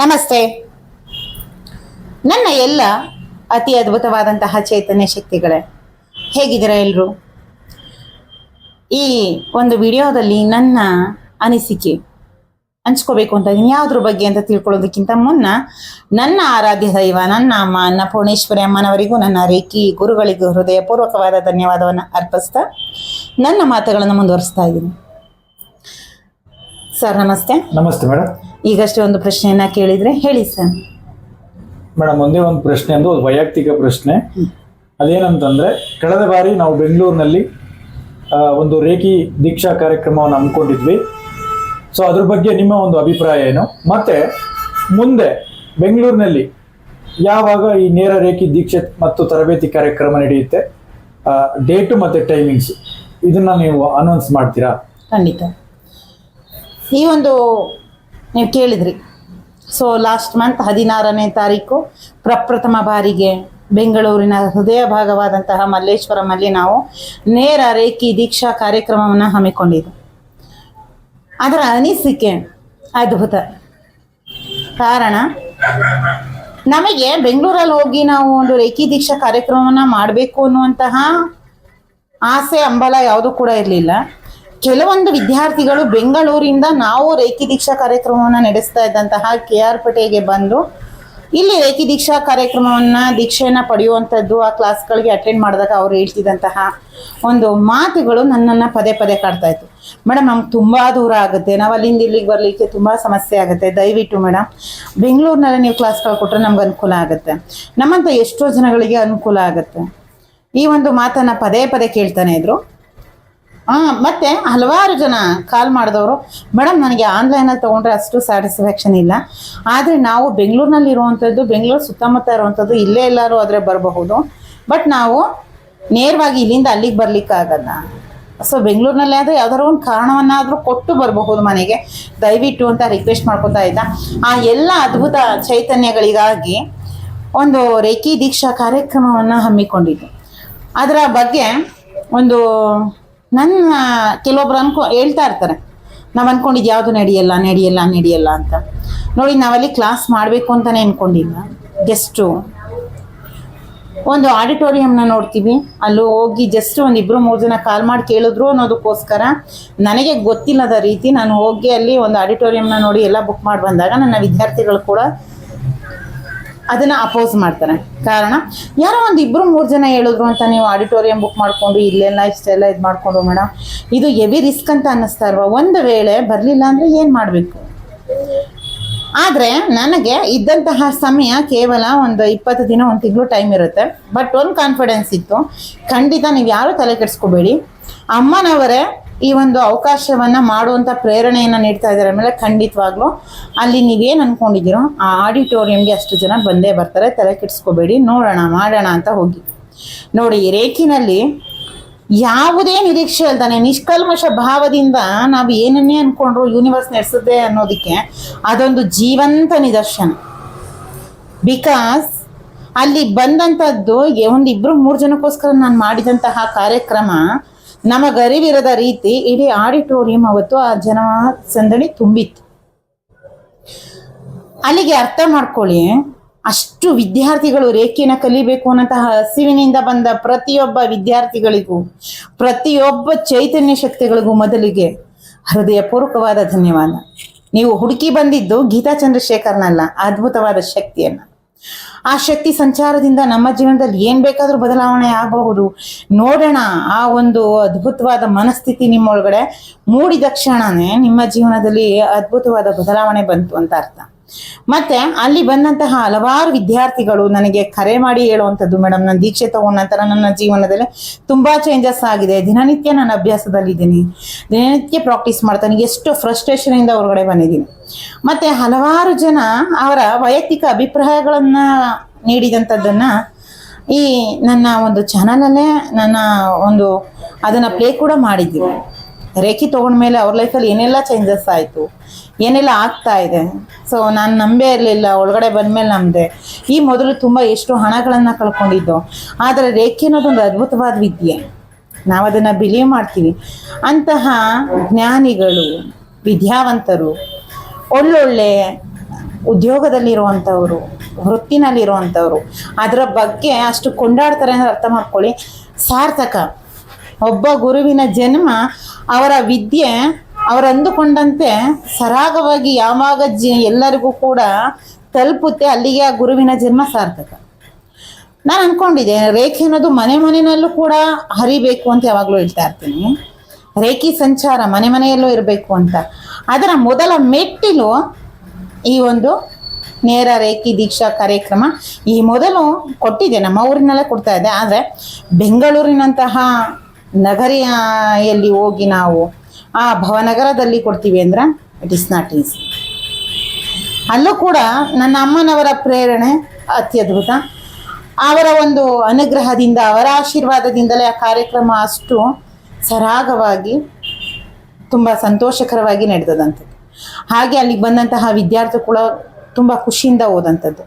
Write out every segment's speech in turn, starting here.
ನಮಸ್ತೆ. ನನ್ನ ಎಲ್ಲ ಅತಿ ಅದ್ಭುತವಾದಂತಹ ಚೈತನ್ಯ ಶಕ್ತಿಗಳೇ, ಹೇಗಿದ್ದೀರಾ ಎಲ್ಲರೂ ಈ ಒಂದು ವಿಡಿಯೋದಲ್ಲಿ ನನ್ನ ಅನಿಸಿಕೆ ಹಂಚ್ಕೋಬೇಕು ಅಂತ ಇದ್ದೀನಿ ಯಾವುದ್ರ ಬಗ್ಗೆ ಅಂತ ತಿಳ್ಕೊಳ್ಳೋದಕ್ಕಿಂತ ಮುನ್ನ, ನನ್ನ ಆರಾಧ್ಯ ದೈವ, ನನ್ನ ಅಮ್ಮ ಅನ್ನಪೂರ್ಣೇಶ್ವರಿ ಅಮ್ಮನವರಿಗೂ, ನನ್ನ ರೇಖಿ ಗುರುಗಳಿಗೂ ಹೃದಯಪೂರ್ವಕವಾದ ಧನ್ಯವಾದವನ್ನು ಅರ್ಪಿಸ್ತಾ ನನ್ನ ಮಾತುಗಳನ್ನು ಮುಂದುವರಿಸ್ತಾ ಇದ್ದೀನಿ. ಸರ್, ನಮಸ್ತೆ. ನಮಸ್ತೆ ಮೇಡಮ್ ಈಗಷ್ಟೇ ಒಂದು ಪ್ರಶ್ನೆಯನ್ನ ಕೇಳಿದ್ರೆ ಹೇಳಿ ಸರ್. ಮೇಡಮ್ ಒಂದೇ ಒಂದು ಪ್ರಶ್ನೆ ಅಂದ್ರೆ ಒಂದು ವೈಯಕ್ತಿಕ ಪ್ರಶ್ನೆ. ಅದೇನಂತಂದ್ರೆ ಕಳೆದ ಬಾರಿ ನಾವು ಬೆಂಗಳೂರಿನಲ್ಲಿ ಒಂದು ರೇಖಿ ದೀಕ್ಷಾ ಕಾರ್ಯಕ್ರಮವನ್ನು ಹಮ್ಮಿಕೊಂಡಿದ್ವಿ. ಸೊ ಅದ್ರ ಬಗ್ಗೆ ನಿಮ್ಮ ಒಂದು ಅಭಿಪ್ರಾಯ ಏನು? ಮತ್ತೆ ಮುಂದೆ ಬೆಂಗಳೂರಿನಲ್ಲಿ ಯಾವಾಗ ಈ ನೇರ ರೇಖಿ ದೀಕ್ಷೆ ಮತ್ತು ತರಬೇತಿ ಕಾರ್ಯಕ್ರಮ ನಡೆಯುತ್ತೆ? ಡೇಟು ಮತ್ತು ಟೈಮಿಂಗ್ಸ್ ಇದನ್ನ ನೀವು ಅನೌನ್ಸ್ ಮಾಡ್ತೀರಾ? ಖಂಡಿತ. ಈ ಒಂದು ನೀವು ಕೇಳಿದ್ರಿ. ಸೊ ಲಾಸ್ಟ್ ಮಂತ್ ಹದಿನಾರನೇ ತಾರೀಕು ಪ್ರಪ್ರಥಮ ಬಾರಿಗೆ ಬೆಂಗಳೂರಿನ ಹೃದಯ ಭಾಗವಾದಂತಹ ಮಲ್ಲೇಶ್ವರಮಲ್ಲಿ ನಾವು ನೇರ ರೇಖಿ ದೀಕ್ಷಾ ಕಾರ್ಯಕ್ರಮವನ್ನು ಹಮ್ಮಿಕೊಂಡಿದ್ದು ಅದರ ಅನಿಸಿಕೆ ಅದ್ಭುತ. ಕಾರಣ, ನಮಗೆ ಬೆಂಗಳೂರಲ್ಲಿ ಹೋಗಿ ನಾವು ಒಂದು ರೇಖಿ ದೀಕ್ಷಾ ಕಾರ್ಯಕ್ರಮವನ್ನು ಮಾಡಬೇಕು ಅನ್ನುವಂತಹ ಆಸೆ, ಅಂಬಲ ಯಾವುದೂ ಕೂಡ ಇರಲಿಲ್ಲ. ಕೆಲವೊಂದು ವಿದ್ಯಾರ್ಥಿಗಳು ಬೆಂಗಳೂರಿಂದ ನಾವು ರೇಖಿ ದೀಕ್ಷಾ ಕಾರ್ಯಕ್ರಮವನ್ನು ನಡೆಸ್ತಾ ಇದ್ದಂತಹ ಕೆ ಆರ್ ಪೇಟೆಗೆ ಬಂದು, ಇಲ್ಲಿ ರೇಖಿ ದೀಕ್ಷಾ ಕಾರ್ಯಕ್ರಮವನ್ನ ದೀಕ್ಷೆಯನ್ನು ಪಡೆಯುವಂಥದ್ದು ಆ ಕ್ಲಾಸ್ಗಳಿಗೆ ಅಟೆಂಡ್ ಮಾಡಿದಾಗ ಅವ್ರು ಹೇಳ್ತಿದ್ದಂತಹ ಒಂದು ಮಾತುಗಳು ನನ್ನನ್ನು ಪದೇ ಪದೇ ಕಾಡ್ತಾ ಇತ್ತು. ಮೇಡಮ್ ನಮ್ಗೆ ತುಂಬ ದೂರ ಆಗುತ್ತೆ. ನಾವು ಅಲ್ಲಿಂದ ಇಲ್ಲಿಗೆ ಬರಲಿಕ್ಕೆ ತುಂಬ ಸಮಸ್ಯೆ ಆಗುತ್ತೆ. ದಯವಿಟ್ಟು ಮೇಡಮ್ ಬೆಂಗಳೂರಿನಲ್ಲಿ ನೀವು ಕ್ಲಾಸ್ಗಳು ಕೊಟ್ಟರೆ ನಮ್ಗೆ ಅನುಕೂಲ ಆಗುತ್ತೆ. ನಮ್ಮಂಥ ಎಷ್ಟೋ ಜನಗಳಿಗೆ ಅನುಕೂಲ ಆಗುತ್ತೆ. ಈ ಒಂದು ಮಾತನ್ನು ಪದೇ ಪದೇ ಕೇಳ್ತಾನೆ ಇದ್ರು. ಆ, ಮತ್ತೆ ಹಲವಾರು ಜನ ಕಾಲ್ ಮಾಡಿದವರು ಮೇಡಮ್ ನನಗೆ ಆನ್ಲೈನಲ್ಲಿ ತಗೊಂಡ್ರೆ ಅಷ್ಟು ಸ್ಯಾಟಿಸ್ಫ್ಯಾಕ್ಷನ್ ಇಲ್ಲ. ಆದರೆ ನಾವು ಬೆಂಗಳೂರಿನಲ್ಲಿ ಇರುವಂತದ್ದು ಬೆಂಗಳೂರು ಸುತ್ತಮುತ್ತ ಇರುವಂಥದ್ದು ಇಲ್ಲೇ ಎಲ್ಲರೂ ಆದರೆ ಬರಬಹುದು. ಬಟ್ ನಾವು ನೇರವಾಗಿ ಇಲ್ಲಿಂದ ಅಲ್ಲಿಗೆ ಬರ್ಲಿಕ್ಕಾಗಲ್ಲ ಸೊ ಬೆಂಗಳೂರಿನಲ್ಲಿ ಆದರೆ ಯಾವ್ದಾದ್ರು ಒಂದು ಕಾರಣವನ್ನಾದರೂ ಕೊಟ್ಟು ಬರಬಹುದು ಮನೆಗೆ. ದಯವಿಟ್ಟು ಅಂತ ರಿಕ್ವೆಸ್ಟ್ ಮಾಡ್ಕೊತಾ ಇದ್ದ. ಆ ಎಲ್ಲ ಅದ್ಭುತ ಚೈತನ್ಯಗಳಿಗಾಗಿ ಒಂದು ರೇಖಿ ದೀಕ್ಷಾ ಕಾರ್ಯಕ್ರಮವನ್ನು ಹಮ್ಮಿಕೊಂಡಿದ್ದೆ. ಅದರ ಬಗ್ಗೆ ಒಂದು ನನ್ನ ಕೆಲವೊಬ್ರು ಅನ್ಕೊ, ಹೇಳ್ತಾ ಇರ್ತಾರೆ. ನಾವು ಅನ್ಕೊಂಡಿದ್ದು ಯಾವುದು ನಡೆಯಲ್ಲ ನಡೆಯಲ್ಲ ನಡೆಯಲ್ಲ ಅಂತ. ನೋಡಿ, ನಾವಲ್ಲಿ ಕ್ಲಾಸ್ ಮಾಡಬೇಕು ಅಂತಲೇ ಅನ್ಕೊಂಡಿಲ್ಲ. ಗೆಸ್ಟು ಒಂದು ಆಡಿಟೋರಿಯಂನ ನೋಡ್ತೀವಿ. ಅಲ್ಲಿ ಹೋಗಿ ಜಸ್ಟ್ ಒಂದು ಇಬ್ಬರು ಮೂರು ಜನ ಕಾಲ್ ಮಾಡಿ ಕೇಳಿದ್ರು ಅನ್ನೋದಕ್ಕೋಸ್ಕರ. ನನಗೆ ಗೊತ್ತಿಲ್ಲದ ರೀತಿ ನಾನು ಹೋಗಿ ಅಲ್ಲಿ ಒಂದು ಆಡಿಟೋರಿಯಂನ ನೋಡಿ ಎಲ್ಲ ಬುಕ್ ಮಾಡಿ ಬಂದಾಗ ನನ್ನ ವಿದ್ಯಾರ್ಥಿಗಳು ಕೂಡ ಅದನ್ನ ಅಪೋಸ್ ಮಾಡ್ತಾರೆ. ಕಾರಣ, ಯಾರೋ ಒಂದು ಇಬ್ರು ಮೂರು ಜನ ಹೇಳಿದ್ರು ಅಂತ ನೀವು ಆಡಿಟೋರಿಯಂ ಬುಕ್ ಮಾಡ್ಕೊಂಡು ಇಲ್ಲೆಲ್ಲ ಇಷ್ಟೆಲ್ಲ ಇದು ಮಾಡ್ಕೊಂಡು ಮೇಡಮ್ ಇದು ಎವಿ ರಿಸ್ಕ್ ಅಂತ ಅನ್ನಿಸ್ತಾ ಇಲ್ವಾ? ಒಂದು ವೇಳೆ ಬರಲಿಲ್ಲ ಅಂದರೆ ಏನು ಮಾಡಬೇಕು? ಆದರೆ ನನಗೆ ಇದ್ದಂತಹ ಸಮಯ ಕೇವಲ ಒಂದು ಇಪ್ಪತ್ತು ದಿನ, ಒಂದು ತಿಂಗಳು ಟೈಮ್ ಇರುತ್ತೆ. ಬಟ್ ಒಂದು ಕಾನ್ಫಿಡೆನ್ಸ್ ಇತ್ತು. ಖಂಡಿತ ನೀವು ಯಾರು ತಲೆ ಕೆಡಿಸ್ಕೋಬೇಡಿ. ಅಮ್ಮನವರೇ ಈ ಒಂದು ಅವಕಾಶವನ್ನ ಮಾಡುವಂಥ ಪ್ರೇರಣೆಯನ್ನು ನೀಡ್ತಾ ಇದ್ದಾರೆ ಆಮೇಲೆ ಖಂಡಿತವಾಗ್ಲೂ ಅಲ್ಲಿ ನೀವೇನು ಅನ್ಕೊಂಡಿದ್ದೀರೋ ಆ ಆಡಿಟೋರಿಯಂಗೆ ಅಷ್ಟು ಜನ ಬಂದೇ ಬರ್ತಾರೆ, ತಲೆ ಕೆಡಿಸ್ಕೋಬೇಡಿ, ನೋಡೋಣ, ಮಾಡೋಣ ಅಂತ ಹೋಗಿ. ನೋಡಿ ರೇಖಿನಲ್ಲಿ ಯಾವುದೇ ನಿರೀಕ್ಷೆ ಅಲ್ದಾನೆ ನಿಷ್ಕಲ್ಮಶ ಭಾವದಿಂದ ನಾವು ಏನನ್ನೇ ಅನ್ಕೊಂಡ್ರು ಯೂನಿವರ್ಸ್ ನಡೆಸುತ್ತೆ ಅನ್ನೋದಕ್ಕೆ ಅದೊಂದು ಜೀವಂತ ನಿದರ್ಶನ. ಬಿಕಾಸ್ ಅಲ್ಲಿ ಬಂದಂಥದ್ದು ಒಂದು ಇಬ್ಬರು ಮೂರು ಜನಕ್ಕೋಸ್ಕರ ನಾನು ಮಾಡಿದಂತಹ ಕಾರ್ಯಕ್ರಮ ನಮಗರಿವಿರದ ರೀತಿ ಇಡೀ ಆಡಿಟೋರಿಯಂ ಅವತ್ತು ಆ ಜನ ಸಂದಣಿ ತುಂಬಿತ್ತು. ಅಲ್ಲಿಗೆ ಅರ್ಥ ಮಾಡ್ಕೊಳ್ಳಿ, ಅಷ್ಟು ವಿದ್ಯಾರ್ಥಿಗಳು ರೇಖೆನ ಕಲಿಬೇಕು ಅನ್ನೋಂತಹ ಹಸಿವಿನಿಂದ ಬಂದ ಪ್ರತಿಯೊಬ್ಬ ವಿದ್ಯಾರ್ಥಿಗಳಿಗೂ, ಪ್ರತಿಯೊಬ್ಬ ಚೈತನ್ಯ ಶಕ್ತಿಗಳಿಗೂ ಮೊದಲಿಗೆ ಹೃದಯಪೂರ್ವಕವಾದ ಧನ್ಯವಾದ. ನೀವು ಹುಡುಕಿ ಬಂದಿದ್ದು ಗೀತಾ ಚಂದ್ರಶೇಖರ್ನಲ್ಲ, ಅದ್ಭುತವಾದ ಶಕ್ತಿಯನ್ನ. ಆ ಶಕ್ತಿ ಸಂಚಾರದಿಂದ ನಮ್ಮ ಜೀವನದಲ್ಲಿ ಏನ್ ಬೇಕಾದ್ರೂ ಬದಲಾವಣೆ ಆಗಬಹುದು. ನೋಡೋಣ, ಆ ಒಂದು ಅದ್ಭುತವಾದ ಮನಸ್ಥಿತಿ ನಿಮ್ಮೊಳಗಡೆ ಮೂಡಿದ ಕ್ಷಣನೇ ನಿಮ್ಮ ಜೀವನದಲ್ಲಿ ಅದ್ಭುತವಾದ ಬದಲಾವಣೆ ಬಂತು ಅಂತ ಅರ್ಥ. ಮತ್ತೆ ಅಲ್ಲಿ ಬಂದಂತಹ ಹಲವಾರು ವಿದ್ಯಾರ್ಥಿಗಳು ನನಗೆ ಕರೆ ಮಾಡಿ ಹೇಳುವಂಥದ್ದು ಮೇಡಮ್ ನನ್ನ ದೀಕ್ಷೆ ತಗೊಂಡ ನಂತರ ನನ್ನ ಜೀವನದಲ್ಲಿ ತುಂಬಾ ಚೇಂಜಸ್ ಆಗಿದೆ. ದಿನನಿತ್ಯ ನಾನು ಅಭ್ಯಾಸದಲ್ಲಿದ್ದೀನಿ. ದಿನನಿತ್ಯ ಪ್ರಾಕ್ಟೀಸ್ ಮಾಡ್ತಾನೆ. ಎಷ್ಟು ಫ್ರಸ್ಟ್ರೇಷನ್ ಇಂದ ಹೊರಗಡೆ ಬಂದಿದ್ದೀನಿ. ಮತ್ತೆ ಹಲವಾರು ಜನ ಅವರ ವೈಯಕ್ತಿಕ ಅಭಿಪ್ರಾಯಗಳನ್ನ ನೀಡಿದಂಥದ್ದನ್ನ ಈ ನನ್ನ ಒಂದು ಚಾನಲಲ್ಲೇ ನನ್ನ ಒಂದು ಅದನ್ನ ಪ್ಲೇ ಕೂಡ ಮಾಡಿದ್ದೀವಿ ರೇಖಿ ತೊಗೊಂಡ್ಮೇಲೆ ಅವ್ರ ಲೈಫಲ್ಲಿ ಏನೆಲ್ಲ ಚೇಂಜಸ್ ಆಯಿತು, ಏನೆಲ್ಲ ಆಗ್ತಾ ಇದೆ? ಸೊ ನಾನು ನಂಬೇ ಇರಲಿಲ್ಲ, ಒಳಗಡೆ ಬಂದಮೇಲೆ ನಂಬಿದೆ. ಈ ಮೊದಲು ತುಂಬ ಎಷ್ಟು ಹಣಗಳನ್ನು ಕಳ್ಕೊಂಡಿದ್ದು. ಆದರೆ ರೇಖೆ ಅನ್ನೋದೊಂದು ಅದ್ಭುತವಾದ ವಿದ್ಯೆ. ನಾವು ಅದನ್ನು ಬಿಲೀವ್ ಮಾಡ್ತೀವಿ. ಅಂತಹ ಜ್ಞಾನಿಗಳು, ವಿದ್ಯಾವಂತರು, ಒಳ್ಳೊಳ್ಳೆ ಉದ್ಯೋಗದಲ್ಲಿರುವಂಥವ್ರು ವೃತ್ತಿನಲ್ಲಿರುವಂಥವ್ರು ಅದರ ಬಗ್ಗೆ ಅಷ್ಟು ಕೊಂಡಾಡ್ತಾರೆ ಅಂದರೆ ಅರ್ಥ ಮಾಡ್ಕೊಳ್ಳಿ. ಸಾರ್ಥಕ. ಒಬ್ಬ ಗುರುವಿನ ಜನ್ಮ ಅವರ ವಿದ್ಯೆ ಅವರು ಅಂದುಕೊಂಡಂತೆ ಸರಾಗವಾಗಿ ಯಾವಾಗ ಜಿ ಎಲ್ಲರಿಗೂ ಕೂಡ ತಲುಪುತ್ತೆ ಅಲ್ಲಿಗೆ ಆ ಗುರುವಿನ ಜನ್ಮ ಸಾರ್ಥಕ. ನಾನು ಅಂದ್ಕೊಂಡಿದ್ದೆ ರೇಖೆ ಅನ್ನೋದು ಮನೆ ಮನೆಯಲ್ಲೂ ಕೂಡ ಹರಿಬೇಕು ಅಂತ ಯಾವಾಗಲೂ ಹೇಳ್ತಾ ಇರ್ತೀನಿ. ರೇಖಿ ಸಂಚಾರ ಮನೆ ಮನೆಯಲ್ಲೂ ಇರಬೇಕು ಅಂತ. ಅದರ ಮೊದಲ ಮೆಟ್ಟಿಲು ಈ ಒಂದು ನೇರ ರೇಖಿ ದೀಕ್ಷಾ ಕಾರ್ಯಕ್ರಮ ಈ ಮೊದಲು ಕೊಟ್ಟಿದೆ ನಮ್ಮ ಊರಿನಲ್ಲೇ ಕೊಡ್ತಾ ಇದೆ ಆದರೆ ಬೆಂಗಳೂರಿನಂತಹ ನಗರಿಯಲ್ಲಿ ಹೋಗಿ ನಾವು ಆ ಭವನಗರದಲ್ಲಿ ಕೊಡ್ತೀವಿ ಅಂದ್ರೆ ಇಟ್ ಇಸ್ ನಾಟ್ ಈಸಿ ಅಲ್ಲೂ ಕೂಡ ನನ್ನ ಅಮ್ಮನವರ ಪ್ರೇರಣೆ ಅತ್ಯದ್ಭುತ ಅವರ ಒಂದು ಅನುಗ್ರಹದಿಂದ, ಅವರ ಆಶೀರ್ವಾದದಿಂದಲೇ ಆ ಕಾರ್ಯಕ್ರಮ ಅಷ್ಟು ಸರಾಗವಾಗಿ ತುಂಬ ಸಂತೋಷಕರವಾಗಿ ನಡೆದದಂಥದ್ದು ಹಾಗೆ ಅಲ್ಲಿಗೆ ಬಂದಂತಹ ವಿದ್ಯಾರ್ಥಿ ಕೂಡ ತುಂಬ ಖುಷಿಯಿಂದ ಹೋದಂಥದ್ದು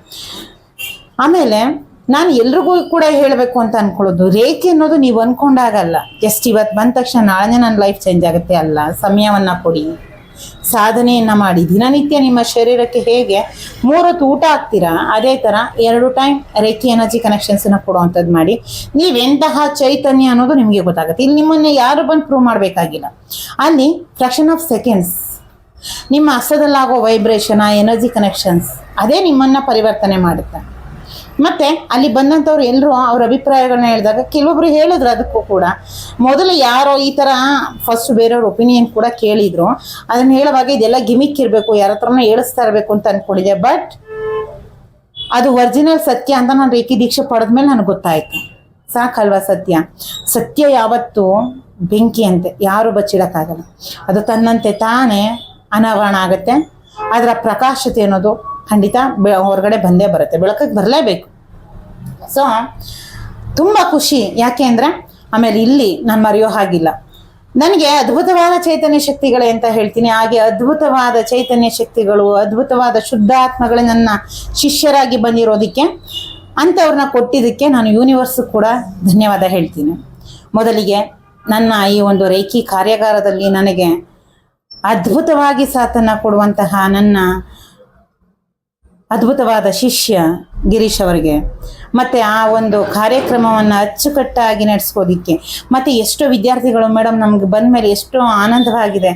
ಆಮೇಲೆ ನಾನು ಎಲ್ರಿಗೂ ಕೂಡ ಹೇಳಬೇಕು ಅಂತ ಅನ್ಕೊಳ್ಳೋದು. ರೇಖೆ ಅನ್ನೋದು ನೀವು ಅನ್ಕೊಂಡಾಗಲ್ಲ. ಜಸ್ಟ್ ಇವತ್ತು ಬಂದ ತಕ್ಷಣ ನಾಳೆ ನನ್ನ ಲೈಫ್ ಚೇಂಜ್ ಆಗುತ್ತೆ ಅಲ್ಲ. ಸಮಯವನ್ನು ಕೊಡಿ. ಸಾಧನೆಯನ್ನು ಮಾಡಿ. ದಿನನಿತ್ಯ ನಿಮ್ಮ ಶರೀರಕ್ಕೆ ಹೇಗೆ ಮೂರೊತ್ತು ಊಟ ಹಾಕ್ತೀರಾ? ಅದೇ ಥರ ಎರಡು ಟೈಮ್ ರೇಖಿ ಎನರ್ಜಿ ಕನೆಕ್ಷನ್ಸನ್ನು ಕೊಡುವಂಥದ್ದು ಮಾಡಿ. ನೀವೆಂತಹ ಚೈತನ್ಯ ಅನ್ನೋದು ನಿಮಗೆ ಗೊತ್ತಾಗುತ್ತೆ. ಇಲ್ಲಿ ನಿಮ್ಮನ್ನು ಯಾರು ಬಂದು ಪ್ರೂವ್ ಮಾಡಬೇಕಾಗಿಲ್ಲ. ಅಲ್ಲಿ ಫ್ರಾಕ್ಷನ್ ಆಫ್ ಸೆಕೆಂಡ್ಸ್ ನಿಮ್ಮ ಹಸ್ತದಲ್ಲಾಗೋ ವೈಬ್ರೇಷನ್ ಆ ಎನರ್ಜಿ ಕನೆಕ್ಷನ್ಸ್ ಅದೇ ನಿಮ್ಮನ್ನು ಪರಿವರ್ತನೆ ಮಾಡುತ್ತೆ. ಮತ್ತೆ ಅಲ್ಲಿ ಬಂದಂಥವ್ರು ಎಲ್ಲರೂ ಅವ್ರ ಅಭಿಪ್ರಾಯಗಳನ್ನ ಹೇಳಿದಾಗ ಕೆಲವೊಬ್ರು ಹೇಳಿದ್ರು ಅದಕ್ಕೂ ಕೂಡ. ಮೊದಲು ಯಾರೋ ಈ ಥರ ಫಸ್ಟ್ ಬೇರೆಯವ್ರ ಒಪಿನಿಯನ್ ಕೂಡ ಕೇಳಿದ್ರು. ಅದನ್ನ ಹೇಳುವಾಗ ಇದೆಲ್ಲ ಗಿಮಿಕ್ ಇರಬೇಕು, ಯಾರ ಹತ್ರನೂ ಹೇಳಿಸ್ತಾ ಇರಬೇಕು ಅಂತ ಅನ್ಕೊಂಡಿದ್ದೆ. ಬಟ್ ಅದು ಒರಿಜಿನಲ್ ಸತ್ಯ ಅಂತ ನಾನು ರೇಖಿ ದೀಕ್ಷೆ ಪಡೆದ್ಮೇಲೆ ನನಗೆ ಗೊತ್ತಾಯ್ತು. ಸಾಕಲ್ವಾ ಸತ್ಯ? ಸತ್ಯ ಯಾವತ್ತೂ ಬೆಂಕಿ ಅಂತೆ ಯಾರು ಬಚ್ಚಿಡಕ್ಕಾಗಲ್ಲ. ಅದು ತನ್ನಂತೆ ತಾನೇ ಅನಾವರಣ ಆಗುತ್ತೆ. ಅದರ ಪ್ರಕಾಶತೆ ಅನ್ನೋದು ಖಂಡಿತ ಹೊರಗಡೆ ಬಂದೇ ಬರುತ್ತೆ. ಬೆಳಕಿಗೆ ಬರಲೇಬೇಕು. ಸೊ ತುಂಬ ಖುಷಿ. ಯಾಕೆ ಅಂದರೆ, ಆಮೇಲೆ ಇಲ್ಲಿ ನಾನು ಮರೆಯೋ ಹಾಗಿಲ್ಲ. ನನಗೆ ಅದ್ಭುತವಾದ ಚೈತನ್ಯ ಶಕ್ತಿಗಳೇ ಅಂತ ಹೇಳ್ತೀನಿ. ಹಾಗೆ ಅದ್ಭುತವಾದ ಚೈತನ್ಯ ಶಕ್ತಿಗಳು, ಅದ್ಭುತವಾದ ಶುದ್ಧಾತ್ಮಗಳೇ ನನ್ನ ಶಿಷ್ಯರಾಗಿ ಬಂದಿರೋದಕ್ಕೆ, ಅಂಥವ್ರನ್ನ ಕೊಟ್ಟಿದ್ದಕ್ಕೆ ನಾನು ಯೂನಿವರ್ಸ್ ಕೂಡ ಧನ್ಯವಾದ ಹೇಳ್ತೀನಿ. ಮೊದಲಿಗೆ ನನ್ನ ಈ ಒಂದು ರೇಖಿ ಕಾರ್ಯಾಗಾರದಲ್ಲಿ ನನಗೆ ಅದ್ಭುತವಾಗಿ ಸಾಥನ್ನು ಕೊಡುವಂತಹ ನನ್ನ ಅದ್ಭುತವಾದ ಶಿಷ್ಯ ಗಿರೀಶ್ ಅವರಿಗೆ. ಮತ್ತು ಆ ಒಂದು ಕಾರ್ಯಕ್ರಮವನ್ನು ಅಚ್ಚುಕಟ್ಟಾಗಿ ನಡೆಸ್ಕೋದಿಕ್ಕೆ. ಮತ್ತು ಎಷ್ಟೋ ವಿದ್ಯಾರ್ಥಿಗಳು ಮೇಡಮ್ ನಮ್ಗೆ ಬಂದ ಮೇಲೆ ಎಷ್ಟೋ ಆನಂದವಾಗಿದೆ.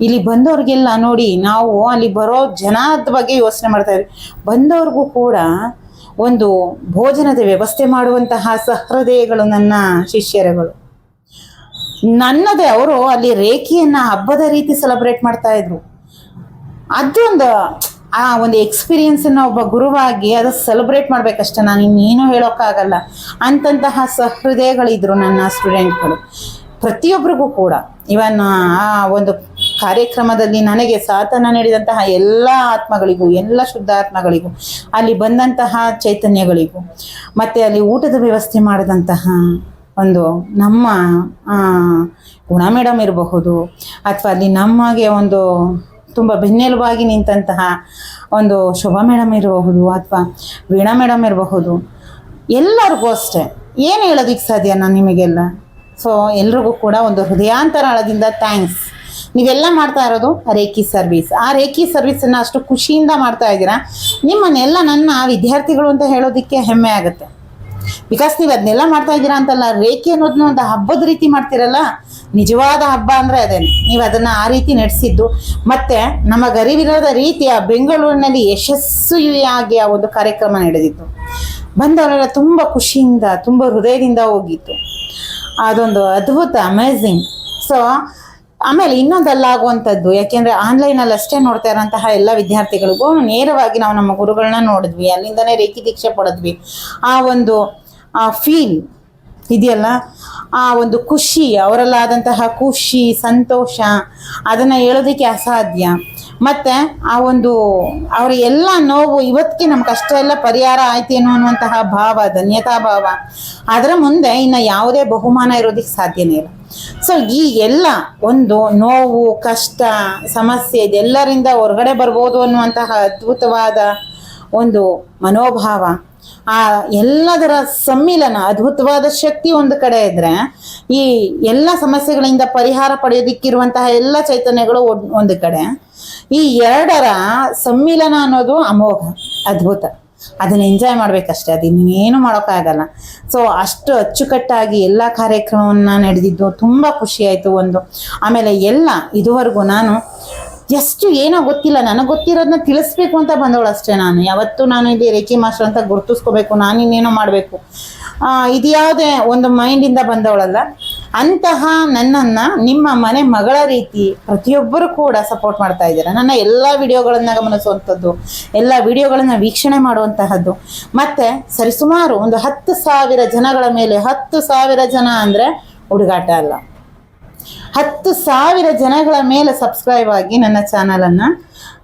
ಇಲ್ಲಿ ಬಂದವ್ರಿಗೆಲ್ಲ ನೋಡಿ ನಾವು ಅಲ್ಲಿ ಬರೋ ಜನದ ಬಗ್ಗೆ ಯೋಚನೆ ಮಾಡ್ತಾ ಇದ್ದೀವಿ ಬಂದವ್ರಿಗೂ ಕೂಡ ಒಂದು ಭೋಜನದ ವ್ಯವಸ್ಥೆ ಮಾಡುವಂತಹ ಸಹೃದಯಗಳು ನನ್ನ ಶಿಷ್ಯರುಗಳು. ನನ್ನದೇ ಅವರು ಅಲ್ಲಿ ರೇಖೆಯನ್ನ ಹಬ್ಬದ ರೀತಿ ಸೆಲೆಬ್ರೇಟ್ ಮಾಡ್ತಾ ಇದ್ರು. ಅದೊಂದು ಆ ಒಂದು ಎಕ್ಸ್ಪೀರಿಯನ್ಸನ್ನ ಒಬ್ಬ ಗುರುವಾಗಿ ಅದು ಸೆಲೆಬ್ರೇಟ್ ಮಾಡ್ಬೇಕಷ್ಟೆ. ನಾನು ಇನ್ನೇನು ಹೇಳೋಕ್ಕಾಗಲ್ಲ. ಅಂತಂತಹ ಸಹೃದಯಗಳಿದ್ರು ನನ್ನ ಸ್ಟೂಡೆಂಟ್ಗಳು ಪ್ರತಿಯೊಬ್ಬರಿಗೂ ಕೂಡ. ಇವನ್ ಆ ಒಂದು ಕಾರ್ಯಕ್ರಮದಲ್ಲಿ ನನಗೆ ಸಾಥನ ನೀಡಿದಂತಹ ಎಲ್ಲ ಆತ್ಮಗಳಿಗೂ, ಎಲ್ಲ ಶುದ್ಧ ಆತ್ಮಗಳಿಗೂ ಅಲ್ಲಿ ಬಂದಂತಹ ಚೈತನ್ಯಗಳಿಗೂ, ಮತ್ತು ಅಲ್ಲಿ ಊಟದ ವ್ಯವಸ್ಥೆ ಮಾಡಿದಂತಹ ಒಂದು ನಮ್ಮ ಗುಣ ಮೇಡಮ್ ಇರಬಹುದು, ಅಥವಾ ಅಲ್ಲಿ ನಮಗೆ ಒಂದು ತುಂಬ ಬೆನ್ನೆಲುಬಾಗಿ ನಿಂತಹ ಒಂದು ಶೋಭಾ ಮೇಡಮ್ ಇರಬಹುದು ಅಥವಾ ವೀಣಾ ಮೇಡಮ್ ಇರಬಹುದು. ಎಲ್ಲರಿಗೂ ಅಷ್ಟೇ, ಏನು ಹೇಳೋದಕ್ಕೆ ಸಾಧ್ಯ ನಾನು ನಿಮಗೆಲ್ಲ? ಸೊ ಎಲ್ರಿಗೂ ಕೂಡ ಒಂದು ಹೃದಯಾಂತರಾಳದಿಂದ ಥ್ಯಾಂಕ್ಸ್ ನೀವೆಲ್ಲ ಮಾಡ್ತಾ ಇರೋದು ರೇಖಿ ಸರ್ವಿಸ್ ಆ ರೇಖಿ ಸರ್ವಿಸನ್ನು ಅಷ್ಟು ಖುಷಿಯಿಂದ ಮಾಡ್ತಾ ಇದ್ದೀರಾ? ನಿಮ್ಮನ್ನೆಲ್ಲ ನನ್ನ ವಿದ್ಯಾರ್ಥಿಗಳು ಅಂತ ಹೇಳೋದಕ್ಕೆ ಹೆಮ್ಮೆ ಆಗುತ್ತೆ. ಬಿಕಾಸ್ ನೀವು ಅದನ್ನೆಲ್ಲ ಮಾಡ್ತಾ ಇದ್ದೀರಾ ಅಂತಲ್ಲ, ರೇಖಿ ಅನ್ನೋದನ್ನ ಒಂದು ಹಬ್ಬದ ರೀತಿ ಮಾಡ್ತಿರಲ್ಲ? ನಿಜವಾದ ಹಬ್ಬ ಅಂದರೆ ಅದೇನೆ ನೀವು ಅದನ್ನು ಆ ರೀತಿ ನಡೆಸಿದ್ದು. ಮತ್ತೆ ನಮ್ಮ ಗರಿವಿರೋದ ರೀತಿಯ ಬೆಂಗಳೂರಿನಲ್ಲಿ ಯಶಸ್ವಿಯಾಗಿ ಆ ಒಂದು ಕಾರ್ಯಕ್ರಮ ನಡೆದಿತ್ತು. ಬಂದವರೆಲ್ಲ ತುಂಬ ಖುಷಿಯಿಂದ, ತುಂಬ ಹೃದಯದಿಂದ ಹೋಗಿತ್ತು. ಅದೊಂದು ಅದ್ಭುತ ಅಮೇಝಿಂಗ್ ಸೊ ಆಮೇಲೆ ಇನ್ನೊಂದಲ್ಲ ಆಗುವಂಥದ್ದು ಯಾಕೆಂದರೆ ಆನ್ಲೈನಲ್ಲಿ ಅಷ್ಟೇ ನೋಡ್ತಾ ಇರೋಂತಹ ಎಲ್ಲ ವಿದ್ಯಾರ್ಥಿಗಳಿಗೂ ನೇರವಾಗಿ ನಾವು ನಮ್ಮ ಗುರುಗಳನ್ನ ನೋಡಿದ್ವಿ, ಅಲ್ಲಿಂದನೇ ರೇಖಿ ದೀಕ್ಷೆ ಪಡೆದ್ವಿ. ಆ ಒಂದು, ಆ ಫೀಲ್ ಇದೆಯಲ್ಲ? ಆ ಒಂದು ಖುಷಿ, ಅವರಲ್ಲಾದಂತಹ ಖುಷಿ, ಸಂತೋಷ, ಅದನ್ನು ಹೇಳೋದಕ್ಕೆ ಅಸಾಧ್ಯ. ಮತ್ತು ಆ ಒಂದು ಅವರ ಎಲ್ಲ ನೋವು ಇವತ್ತಿಗೆ ನಮ್ಮ ಕಷ್ಟ ಎಲ್ಲ ಪರಿಹಾರ ಆಯ್ತೇನೋ ಅನ್ನುವಂತಹ ಭಾವ, ಧನ್ಯತಾ ಭಾವ. ಅದರ ಮುಂದೆ ಇನ್ನು ಯಾವುದೇ ಬಹುಮಾನ ಇರೋದಕ್ಕೆ ಸಾಧ್ಯನೇ ಇಲ್ಲ. ಸೊ ಈ ಎಲ್ಲ ಒಂದು ನೋವು, ಕಷ್ಟ, ಸಮಸ್ಯೆ ಇದೆಲ್ಲರಿಂದ ಹೊರಗಡೆ ಬರ್ಬೋದು ಅನ್ನುವಂತಹ ಅದ್ಭುತವಾದ ಒಂದು ಮನೋಭಾವ. ಆ ಎಲ್ಲದರ ಸಮ್ಮಿಲನ, ಅದ್ಭುತವಾದ ಶಕ್ತಿ ಒಂದು ಕಡೆ ಇದ್ರೆ, ಈ ಎಲ್ಲ ಸಮಸ್ಯೆಗಳಿಂದ ಪರಿಹಾರ ಪಡೆಯೋದಿಕ್ಕಿರುವಂತಹ ಎಲ್ಲ ಚೈತನ್ಯಗಳು ಒಂದ್- ಕಡೆ. ಈ ಎರಡರ ಸಮ್ಮಿಲನ ಅನ್ನೋದು ಅಮೋಘ, ಅದ್ಭುತ. ಅದನ್ನ ಎಂಜಾಯ್ ಮಾಡ್ಬೇಕಷ್ಟೇ, ಅದು ಇನ್ನೇನು ಮಾಡೋಕ್ಕಾಗಲ್ಲ. ಸೊ ಅಷ್ಟು ಅಚ್ಚುಕಟ್ಟಾಗಿ ಎಲ್ಲ ಕಾರ್ಯಕ್ರಮವನ್ನು ನಡೆದಿದ್ದು, ತುಂಬ ಖುಷಿ ಆಯ್ತು ಒಂದು. ಆಮೇಲೆ ಎಲ್ಲ ಇದುವರೆಗೂ ನಾನು ಎಷ್ಟು ಏನೋ ಗೊತ್ತಿಲ್ಲ, ನನಗೆ ಗೊತ್ತಿರೋದನ್ನ ತಿಳಿಸ್ಬೇಕು ಅಂತ ಬಂದವಳು ಅಷ್ಟೇ ನಾನು. ಯಾವತ್ತೂ ನಾನು ಇಲ್ಲಿ ರೇಖಿ ಮಾಸ್ಟರ್ ಅಂತ ಗುರುತಿಸ್ಕೋಬೇಕು, ನಾನು ಇನ್ನೇನೋ ಮಾಡಬೇಕು. ಇದ್ಯಾವುದೇ ಒಂದು ಮೈಂಡಿಂದ ಬಂದವಳಲ್ಲ. ಅಂತಹ ನನ್ನನ್ನು, ನಿಮ್ಮ ಮನೆ ಮಗಳ ರೀತಿ ಪ್ರತಿಯೊಬ್ಬರು ಕೂಡ ಸಪೋರ್ಟ್ ಮಾಡ್ತಾ ಇದ್ದಾರೆ. ನನ್ನ ಎಲ್ಲ ವಿಡಿಯೋಗಳನ್ನ ಗಮನಿಸುವಂಥದ್ದು, ಎಲ್ಲ ವಿಡಿಯೋಗಳನ್ನು ವೀಕ್ಷಣೆ ಮಾಡುವಂತಹದ್ದು. ಮತ್ತು ಸರಿಸುಮಾರು ಒಂದು ಹತ್ತು ಸಾವಿರ ಜನಗಳ ಮೇಲೆ, ಹತ್ತು ಸಾವಿರ ಜನ ಅಂದರೆ ಹುಡುಗಾಟ ಅಲ್ಲ. ಹತ್ತು ಸಾವಿರ ಜನಗಳ ಮೇಲೆ ಸಬ್ಸ್ಕ್ರೈಬ್ ಆಗಿ ನನ್ನ ಚಾನಲನ್ನು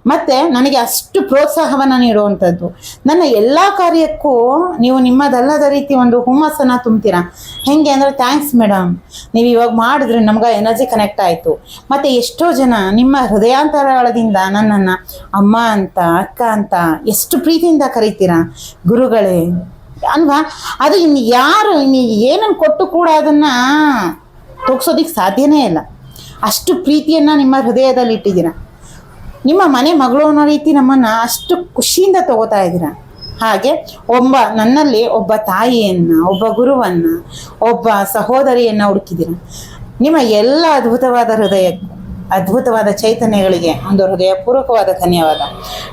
ಮತ್ತು ನನಗೆ ಅಷ್ಟು ಪ್ರೋತ್ಸಾಹವನ್ನು ನೀಡುವಂಥದ್ದು. ನನ್ನ ಎಲ್ಲ ಕಾರ್ಯಕ್ಕೂ ನೀವು ನಿಮ್ಮದಲ್ಲದ ರೀತಿ ಒಂದು ಹುಮ್ಮಸ್ಸನ್ನು ತುಂಬ್ತೀರಾ? ಹೆಂಗೆ ಅಂದರೆ ಥ್ಯಾಂಕ್ಸ್ ಮೇಡಮ್ ನೀವು ಇವಾಗ ಮಾಡಿದ್ರೆ ನಮ್ಗೆ ಎನರ್ಜಿ ಕನೆಕ್ಟ್ ಆಯಿತು. ಮತ್ತು ಎಷ್ಟೋ ಜನ ನಿಮ್ಮ ಹೃದಯಾಂತರಾಳದಿಂದ ನನ್ನನ್ನು, ಅಮ್ಮ ಅಂತ, ಅಕ್ಕ ಅಂತ, ಎಷ್ಟು ಪ್ರೀತಿಯಿಂದ ಕರೀತೀರಾ? ಗುರುಗಳೇ. ಅಲ್ವಾ? ಅದು ಇನ್ನು ಯಾರು, ಇನ್ನು ಏನನ್ನು ಕೊಟ್ಟು ಕೂಡ ಅದನ್ನು ತೋಗ್ಸೋದಿಕ್ಕೆ ಸಾಧ್ಯನೇ ಇಲ್ಲ. ಅಷ್ಟು ಪ್ರೀತಿಯನ್ನು ನಿಮ್ಮ ಹೃದಯದಲ್ಲಿ ಇಟ್ಟಿದ್ದೀರ? ನಿಮ್ಮ ಮನೆ ಮಗಳು ಅನ್ನೋ ರೀತಿ ನಮ್ಮನ್ನು ಅಷ್ಟು ಖುಷಿಯಿಂದ ತಗೋತಾ ಇದ್ದೀರ? ಹಾಗೆ ಒಬ್ಬ ನನ್ನಲ್ಲಿ ಒಬ್ಬ ತಾಯಿಯನ್ನು, ಒಬ್ಬ ಗುರುವನ್ನು, ಒಬ್ಬ ಸಹೋದರಿಯನ್ನು ಹುಡುಕಿದ್ದೀರ? ನಿಮ್ಮ ಎಲ್ಲ ಅದ್ಭುತವಾದ ಹೃದಯ, ಅದ್ಭುತವಾದ ಚೈತನ್ಯಗಳಿಗೆ ಒಂದು ಹೃದಯಪೂರ್ವಕವಾದ ಧನ್ಯವಾದ.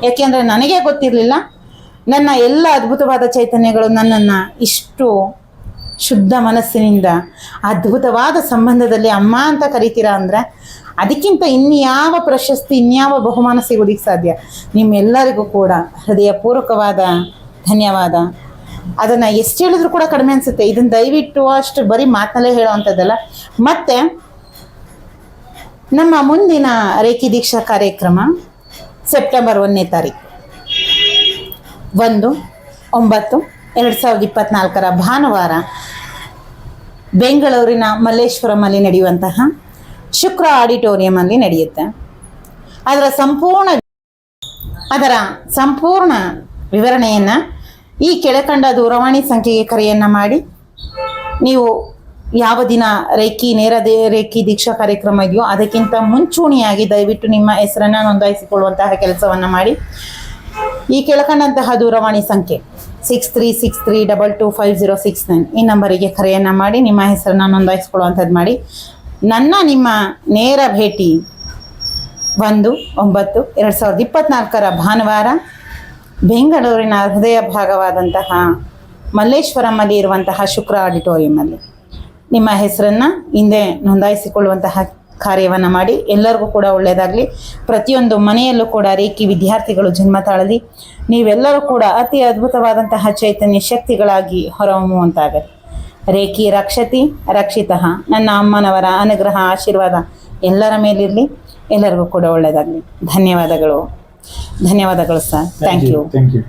ಯಾಕೆಂದರೆ ನನಗೆ ಗೊತ್ತಿರಲಿಲ್ಲ, ನನ್ನ ಎಲ್ಲ ಅದ್ಭುತವಾದ ಚೈತನ್ಯಗಳು ನನ್ನನ್ನು ಇಷ್ಟು ಶುದ್ಧ ಮನಸ್ಸಿನಿಂದ, ಅದ್ಭುತವಾದ ಸಂಬಂಧದಲ್ಲಿ ಅಮ್ಮ ಅಂತ ಕರಿತೀರಾ ಅಂದ್ರೆ, ಅದಕ್ಕಿಂತ ಇನ್ಯಾವ ಪ್ರಶಸ್ತಿ, ಇನ್ಯಾವ ಬಹುಮಾನ ಸಿಗೋದಿಕ್ಕೆ ಸಾಧ್ಯ? ನಿಮ್ಮೆಲ್ಲರಿಗೂ ಕೂಡ ಹೃದಯಪೂರ್ವಕವಾದ ಧನ್ಯವಾದ. ಅದನ್ನು ಎಷ್ಟು ಹೇಳಿದ್ರು ಕೂಡ ಕಡಿಮೆ ಅನಿಸುತ್ತೆ. ಇದನ್ನು ದಯವಿಟ್ಟು ಅಷ್ಟು ಬರೀ ಮಾತಲ್ಲೇ ಹೇಳುವಂಥದ್ದಲ್ಲ ಮತ್ತು, ನಮ್ಮ ಮುಂದಿನ ರೇಖಿ ದೀಕ್ಷಾ ಕಾರ್ಯಕ್ರಮ ಸೆಪ್ಟೆಂಬರ್ ಒಂದನೇ ತಾರೀಕು. ಒಂದು, ಒಂಬತ್ತು ಎರಡು ಸಾವಿರದ ಇಪ್ಪತ್ನಾಲ್ಕರ ಭಾನುವಾರ ಬೆಂಗಳೂರಿನ ಮಲ್ಲೇಶ್ವರಮಲ್ಲಿ ನಡೆಯುವಂತಹ ಶುಕ್ರ ಆಡಿಟೋರಿಯಮಲ್ಲಿ ನಡೆಯುತ್ತೆ. ಅದರ ಸಂಪೂರ್ಣ ಅದರ ಸಂಪೂರ್ಣ ವಿವರಣೆಯನ್ನು ಈ ಕೆಳಕಂಡ ದೂರವಾಣಿ ಸಂಖ್ಯೆಗೆ ಕರೆಯನ್ನು ಮಾಡಿ, ನೀವು ಯಾವ ದಿನ ರೇಖಿ ನೇರ ರೇಖಿ ದೀಕ್ಷಾ ಕಾರ್ಯಕ್ರಮ ಇದೆಯೋ ಅದಕ್ಕಿಂತ ಮುಂಚೂಣಿಯಾಗಿ ದಯವಿಟ್ಟು ನಿಮ್ಮ ಹೆಸರನ್ನು ನೋಂದಾಯಿಸಿಕೊಳ್ಳುವಂತಹ ಕೆಲಸವನ್ನು ಮಾಡಿ ಈ ಕೆಳಕಂಡಂತಹ ದೂರವಾಣಿ ಸಂಖ್ಯೆ six three six three double two five zero six nine ಈ ನಂಬರಿಗೆ ಕರೆಯನ್ನು ಮಾಡಿ, ನಿಮ್ಮ ಹೆಸರನ್ನು ನೋಂದಾಯಿಸ್ಕೊಳ್ಳುವಂಥದ್ದು ಮಾಡಿ. ನನ್ನ, ನಿಮ್ಮ ನೇರ ಭೇಟಿ ಒಂದು ಒಂಬತ್ತು ಎರಡು ಸಾವಿರದ ಇಪ್ಪತ್ನಾಲ್ಕರ ಭಾನುವಾರ ಬೆಂಗಳೂರಿನ ಹೃದಯ ಭಾಗವಾದಂತಹ ಮಲ್ಲೇಶ್ವರಮ್ಮಲ್ಲಿ ಇರುವಂತಹ ಶುಕ್ರ ಆಡಿಟೋರಿಯಮಲ್ಲಿ ನಿಮ್ಮ ಹೆಸರನ್ನು ಹಿಂದೆ ನೋಂದಾಯಿಸಿಕೊಳ್ಳುವಂತಹ ಕಾರ್ಯವನ್ನು ಮಾಡಿ ಎಲ್ಲರಿಗೂ ಕೂಡ ಒಳ್ಳೆಯದಾಗಲಿ ಪ್ರತಿಯೊಂದು ಮನೆಯಲ್ಲೂ ಕೂಡ ರೇಖಿ ವಿದ್ಯಾರ್ಥಿಗಳು ಜನ್ಮ ತಾಳಲಿ. ನೀವೆಲ್ಲರೂ ಕೂಡ ಅತಿ ಅದ್ಭುತವಾದಂತಹ ಚೈತನ್ಯ ಶಕ್ತಿಗಳಾಗಿ ಹೊರಹೊಮ್ಮುವಂತಾಗಲಿ. ರೇಖಿ ರಕ್ಷತಿ ರಕ್ಷಿತಃ. ನನ್ನ ಅಮ್ಮನವರ ಅನುಗ್ರಹ ಆಶೀರ್ವಾದ ಎಲ್ಲರ ಮೇಲಿರಲಿ. ಎಲ್ಲರಿಗೂ ಕೂಡ ಒಳ್ಳೆಯದಾಗಲಿ ಧನ್ಯವಾದಗಳು. ಧನ್ಯವಾದಗಳು sir. Thank you thank you